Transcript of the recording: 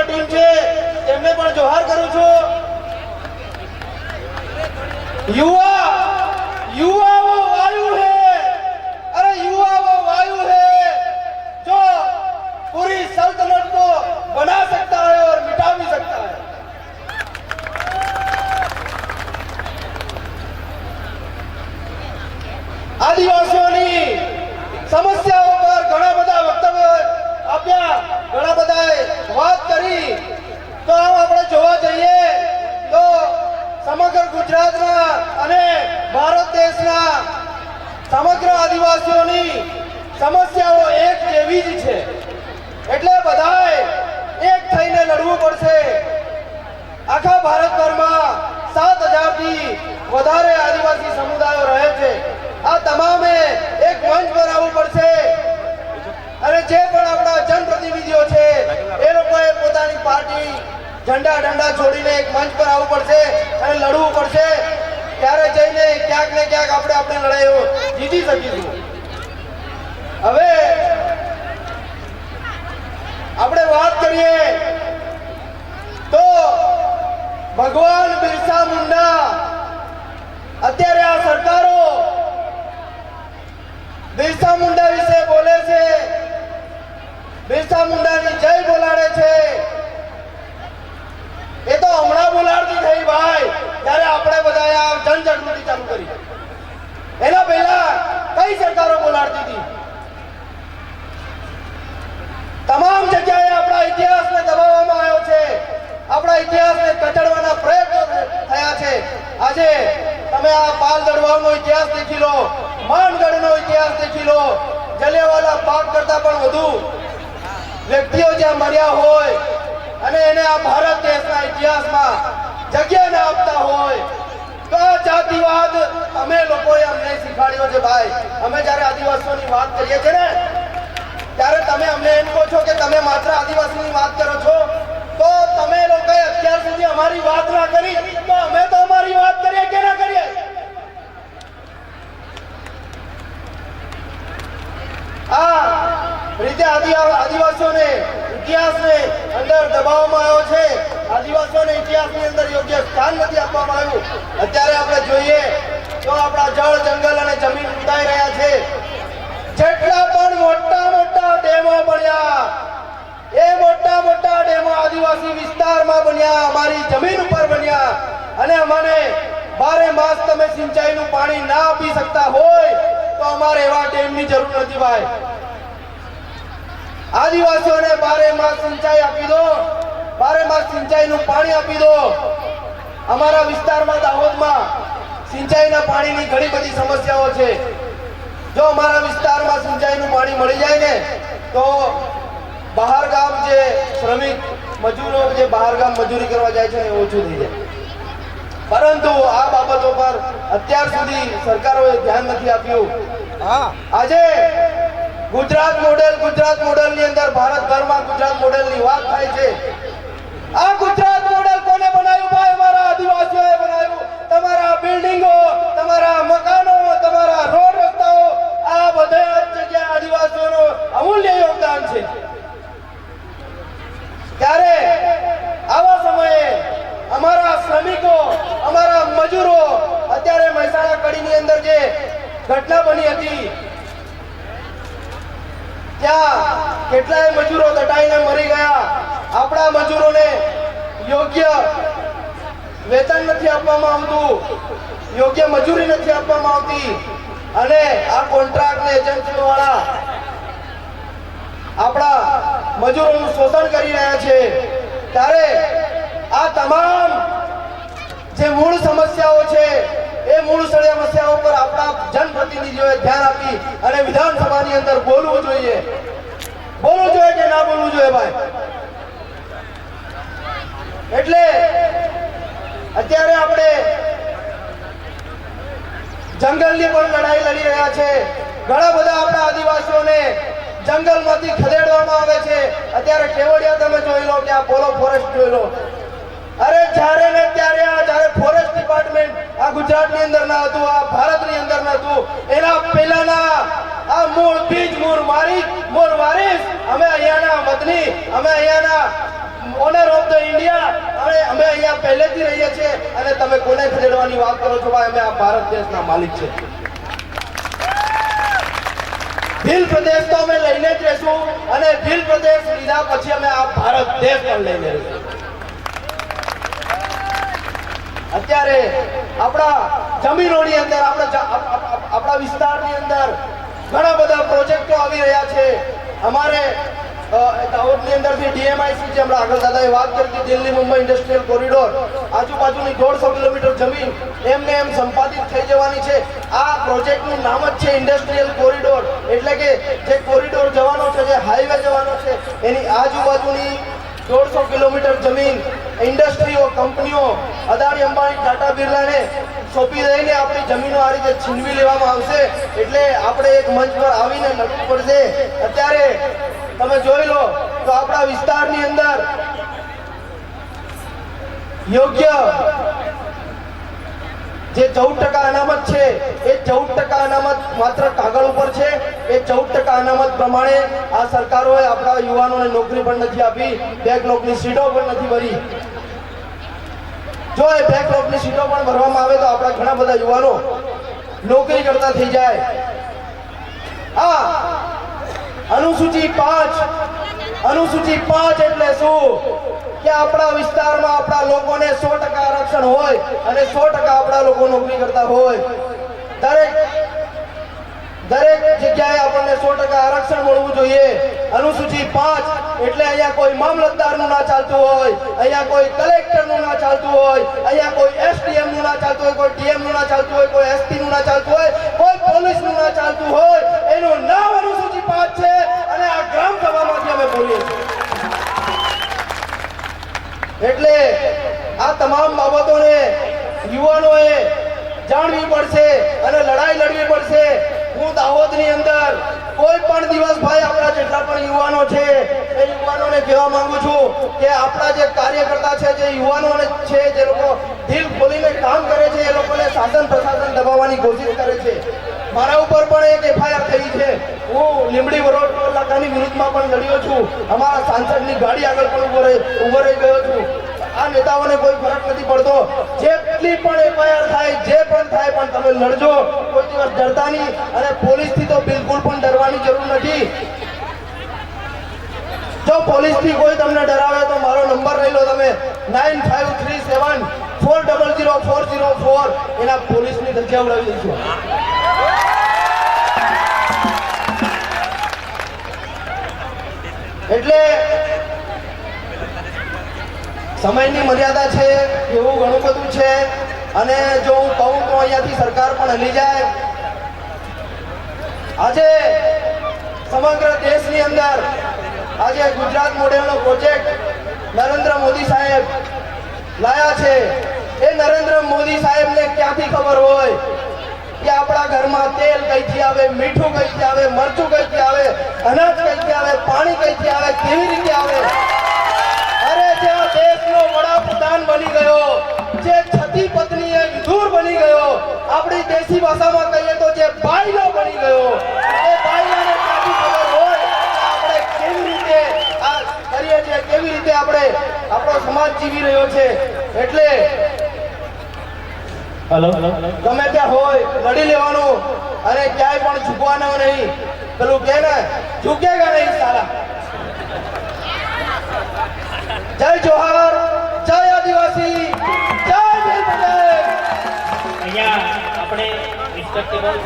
કરનાર ટીમ છે. તેમને પણ જોહાર કરું છું. युवा આખા ભારતભરમાં સાત હજારથી વધારે આદિવાસી સમુદાયો રહે છે. આ તમામે એક મંચ પર આવવું પડશે. અને જે પણ આપણા જનપ્રતિનિધિઓ છે, એ લોકોએ પોતાની પાર્ટી ઝંડા ડંડા છોડીને એક મંચ પર આવવું પડશે અને લડવું પડશે. ત્યારે જઈને ક્યાંક ને ક્યાંક આપણે આપણે લડાઈઓ જીતી શકીશું. હવે આપણે વાત કરીએ ભગવાન બિરસા મુંડા. અત્યારે આ સરકારો બિરસા મુંડા વિશે બોલે છે. બિરસા મુંડાની જય બોલાડે છે. એ તો હમણાં બોલાડતી થઈ ભાઈ. ત્યારે આપણે બધાએ આ જનજાગૃતિ ચાલુ કરી. એના પહેલા કઈ સરકારો બોલાડતી હતી? તમામ જગ્યાએ આપણા ઇતિહાસને આપણા ઇતિહાસને કચડવાના પ્રયત્નો થયા છે. આજે તમે આ પાલ દડવાઓનો ઇતિહાસ દેખી લો, માનગઢનો ઇતિહાસ દેખી લો. જલિયાવાલા પાક કરતા પણ વધુ વ્યક્તિઓ જ્યાં મર્યા હોય અને એને આ ભારત દેશના ઇતિહાસમાં જગ્યા ના આપતા હોય. તો આ જાતિવાદ અમે લોકોએ અમને શીખવાડ્યો છે ભાઈ. અમે જ્યારે આદિવાસીઓની વાત કરીએ છીએ ને, ત્યારે તમે અમને એમ કહો છો કે તમે માત્ર આદિવાસીની વાત કરો છો? તો તમે લોકો અત્યાર સુધી અમારી વાત ના કરી, તો અમે તો અમારી વાત કરીએ કે ના કરીએ? આ રીતે આદિવાસીઓને ઇતિહાસને અંદર દબાવવામાં આવ્યો છે. આદિવાસીઓને ઇતિહાસની અંદર યોગ્ય સ્થાન નથી આપવામાં આવ્યું. અત્યારે આપણે જોઈએ તો આપણા જળ, જંગલ અને જમીન ઉડાઈ રહ્યા છે. જેટલા પણ મોટા મોટા ડેમો ડેમો આદિવાસી વિસ્તારમાં બન્યા, અમારી જમીન ઉપર બન્યા. અને અમને બારે માસ તમે સિંચાઈનું પાણી ના આપી શકતા હોય, તો અમારે એવા ડેમની જરૂર નથી ભાઈ. આદિવાસીઓને બારે માસ સિંચાઈ આપી દો, બારે માસ સિંચાઈનું પાણી આપી દો. અમારા વિસ્તારમાં દાહોદમાં સિંચાઈના પાણીની ઘણી બધી સમસ્યાઓ છે. જો અમારા વિસ્તારમાં સિંચાઈનું પાણી મળી જાય ને, તો બહાર ગામ જે શ્રમિક મજૂરો જે બહાર ગામ મજૂરી કરવા જાય છે એ ઓછું થઈ જાય. પરંતુ આ બાબતો પર અત્યાર સુધી સરકારોએ ધ્યાન નથી આપ્યું. આજે ગુજરાત મોડેલ ગુજરાત મોડેલની અંદર ભારતભરમાં ગુજરાત મોડેલની વાત થાય છે આ ગુજરાત મોડેલ કોને બનાવ્યું ભાઈ અમારા આદિવાસીઓએ બનાવ્યું તમારા બિલ્ડિંગો તમારા મકાનો તમારા રોડ રસ્તાઓ આ બધા જ જગ્યાએ આદિવાસીઓનું અમૂલ્ય યોગદાન છે ત્યારે આવા સમયે અમારા શ્રમિકો અમારા મજૂરો અત્યારે મહેસાણા કડીની અંદર જે ઘટના બની હતી ત્યાં કેટલાય મજૂરો દટાઈને મરી ગયા મજૂરોને યોગ્ય વેતન નથી આપવામાં આવતું, યોગ્ય મજૂરી નથી આપવામાં આવતી અને આ કોન્ટ્રાક્ટ એજન્સીઓ વાળા આપણા મજૂરોનું શોષણ કરી રહ્યા છે. ત્યારે આ તમામ જે મૂળ સમસ્યાઓ છે, એ મૂળ સમસ્યાઓ પર આપણા જનપ્રતિનિધિઓએ ધ્યાન આપી અને વિધાનસભાની અંદર બોલવું જોઈએ. બોલવું જોઈએ કે ના બોલવું જોઈએ ભાઈ એટલે આપણે જંગલની પણ લડાઈ લડી રહ્યા છે. ઘણા બધા આપણા આદિવાસીઓને જંગલમાંથી ખદેડવામાં આવે છે. અત્યારે કેવડિયા તમે જોઈ લો કે આ પોલો ફોરેસ્ટ જોઈ લો. અરે જ્યારે ને ત્યારે આ જ્યારે ફોરેસ્ટ ડિપાર્ટમેન્ટ આ ગુજરાતની અંદર ના હતું, આ ભારતની અંદર ના હતું, એના પહેલાના આ મૂળ બીજ, મૂળ મારી, મૂળ વારીસ, અમે અહીંયાના વતની અમે અહીંયાના ઓનર ઓફ ધ ઇન્ડિયા અમે અમે અહીંયા પહેલેથી રહીએ છીએ અને તમે કોને ખેડવાની વાત કરો છો? ભાઈ, અમે આ ભારત દેશના માલિક છે ભીલ પ્રદેશ તો અમે લઈને જ રહેશું અને ભીલ પ્રદેશ લીધા પછી અમે આ ભારત દેશ પણ લઈને રહીશું. અત્યારે આપણા જમીનોની અંદર, આપણા આપણા વિસ્તારની અંદર ઘણા બધા પ્રોજેક્ટો આવી રહ્યા છે. અમારે દાહોદની અંદરથી ડીએમઆઈસી જે હમણાં આગળ દાદાએ વાત કરી દિલ્હી મુંબઈ ઇન્ડસ્ટ્રીયલ કોરિડોર. આજુબાજુની દોઢસો કિલોમીટર જમીન એમને એમ સંપાદિત થઈ જવાની છે. આ પ્રોજેક્ટનું નામ જ છે ઇન્ડસ્ટ્રીયલ કોરિડોર. એટલે કે જે કોરિડોર જવાનો છે, જે હાઈવે જવાનો છે, એની આજુબાજુની દોઢસો કિલોમીટર જમીન ઇન્ડસ્ટ્રીઓ, કંપનીઓ, અદાણી, અંબાણી, ટાટા, બિરલાને સોંપી દઈને આપણી જમીનો આ રીતે છીનવી લેવામાં આવશે. એટલે આપણે એક મંચ પર આવીને લડવું પડશે. અત્યારે તમે જોઈ લો તો આપણા વિસ્તારની અંદર યોગ્ય જે ચૌદ ટકા અનામત છે, એ ચૌદ ટકા અનામત માત્ર કાગળ ઉપર છે. અનામત પ્રમાણે આ સરકારોએ આપણા યુવાનોને નોકરી પણ નથી આપી બેકલોકની સીટો પણ નથી ભરી. જો એ બેકલોકની સીટો પણ ભરવામાં આવે તો આપણા ઘણા બધા યુવાનો નોકરી કરતા થઈ જાય. આ અનુસૂચિ પાંચ અનુસૂચિ પાંચ એટલે શું? કે આપણા વિસ્તારમાં આપણા લોકોને સો ટકા આરક્ષણ હોય અને સો ટકા આપણા લોકો નોકરી કરતા હોય. દરેક દરેક જગ્યાએ આપણને સો ટકા આરક્ષણ મળવું જોઈએ. અનુસૂચિત પાંચ એટલે અહીંયા કોઈ મામલતદારનું ના ચાલતું હોય, અહીંયા કોઈ કલેક્ટરનું ના ચાલતું હોય, અહીંયા કોઈ એસડીએમનું ચાલતું હોય, કોઈ ડીએમનું ચાલતું હોય, કોઈ એસપી નું ના ચાલતું હોય, કોઈ પોલીસનું ના ચાલતું હોય. એનું નામ અનુસૂચિ પાંચ છે અને આ ગ્રામ સભામાંથી અમે બોલીએ છીએ. એટલે આ તમામ બાબતોને યુવાનોએ જાણવી પડશે અને લડાઈ લડવી પડશે. હું દાહોદની અંદર કોઈ પણ દિવસ ભાઈ આપણા જેટલા પણ યુવાનો છે, એ યુવાનોને કહેવા માંગુ છું કે આપણા જે કાર્યકર્તા છે, જે યુવાનોને છે, જે લોકો દિલ ખોલીને કામ કરે છે, એ લોકોને શાસન પ્રશાસન દબાવવાની કોશિશ કરે છે. મારા ઉપર પણ એક એફઆઈઆર થઈ છે. હું લીંબડી વરોડ ટોલ નાકાની વિરુદ્ધમાં પણ લડ્યો છું. અમારા સાંસદની ગાડી આગળ પણ ઊભો રહી ઊભો રહી ગયો છું. આ નેતાઓને કોઈ ફરક નથી પડતો. જેટલી પણ એફઆઈઆર થાય, જે પણ થાય, પણ તમે લડજો. કોઈ દિવસ ડરતા નહીં અને પોલીસથી તો બિલકુલ પણ ડરવાની જરૂર નથી. જો પોલીસથી કોઈ તમને ડરાવે તો મારો નંબર લઈ લો તમે. Nine five three seven four double zero four zero four. એના પોલીસની ધજ્જા ઉડાવી દઈશું. એટલે સમયની મર્યાદા છે, એવું ઘણું બધું છે. અને જો હું કહું તો અહીંયાથી સરકાર પણ હલી જાય. આજે સમગ્ર દેશની અંદર આજે ગુજરાત મોડેલનો પ્રોજેક્ટ નરેન્દ્ર મોદી સાહેબ લાયા છે. એ નરેન્દ્ર મોદી સાહેબને ક્યાંથી ખબર હોય? કે આપણા ઘરમાં તેલ કઈથી આવે, મીઠું કઈથી આવે, મરચું કઈથી આવે, અનાજ કઈથી આવે, પાણી કઈથી આવે, કેવી રીતે આવે? વડાપ્રધાન બની ગયો. જે છતી પત્ની એ વિધુર બની ગયો. આપણી દેશી ભાષામાં કહીએ તો જે બાયલો બની ગયો. એ બાયલાને ક્યાંથી ખબર હોય આપણે કેવી રીતે આ કરીએ છીએ કેવી રીતે આપણે આપણો સમાજ જીવી રહ્યો છે. એટલે હેલો. ગમે ત્યાં હોય લડી લેવાનું અને ક્યાંય પણ ઝૂકવાનો નહીં. પેલું કે ને ઝૂકેગા નહીં સાલા. જય જોહાર. જય આદિવાસી જય ભીલ અહીંયા આપણે રિસ્પેક્ટેબલ